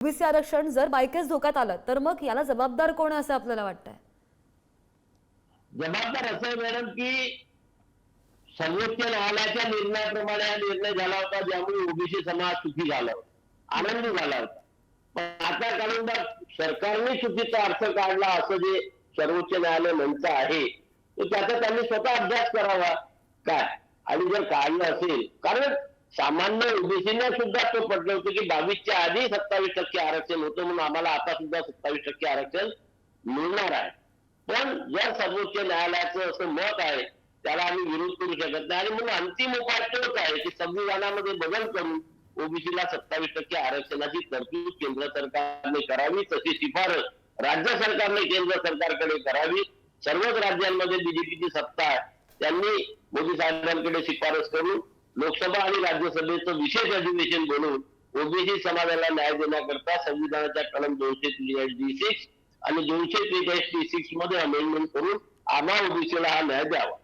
OBC आरक्षण जर बायकेच धोक्यात आलं तर मग याला जबाबदार कोण असं आपल्याला वाटतंय? जबाबदार असं आहे मॅडम की सर्वोच्च न्यायालयाच्या निर्णयाप्रमाणे हा निर्णय झाला होता ज्यामुळे ओबीसी समाज सुखी झाला होता आनंदी झाला होता. पण आता कारण बघ, सरकारने चुकीचा अर्थ काढला असं जे सर्वोच्च न्यायालय म्हणतं आहे तर त्याचा त्यांनी स्वतः अभ्यास करावा. काय? आणि जर काढलं असेल कारण सामान्य ओबीसीना सुद्धा तो पडलं होतं की बावीसच्या आधी सत्तावीस टक्के आरक्षण होतं म्हणून आम्हाला आता सुद्धा सत्तावीस टक्के आरक्षण मिळणार आहे. पण जर सर्वोच्च न्यायालयाचं असं मत आहे त्याला आम्ही विरोध करू शकत नाही. आणि म्हणून अंतिम उपाय तोच आहे की संविधानामध्ये बदल करून ओबीसीला सत्तावीस टक्के आरक्षणाची तरतूद केंद्र सरकारने करावी तशी शिफारस राज्य सरकारने केंद्र सरकारकडे करावी. सर्वच राज्यांमध्ये बीजेपीची सत्ता आहे. त्यांनी मोदी साहेबांकडे शिफारस करून लोकसभा आणि राज्यसभेचं विशेष अधिवेशन बोलवून ओबीसी समाजाला न्याय देण्याकरता संविधानाच्या कलम दोनशे त्रेचाळीस डी सिक्स आणि दोनशे त्रेचाळीस डी सिक्समध्ये अमेंडमेंट करून आम्हा ओबीसीला हा न्याय द्यावा.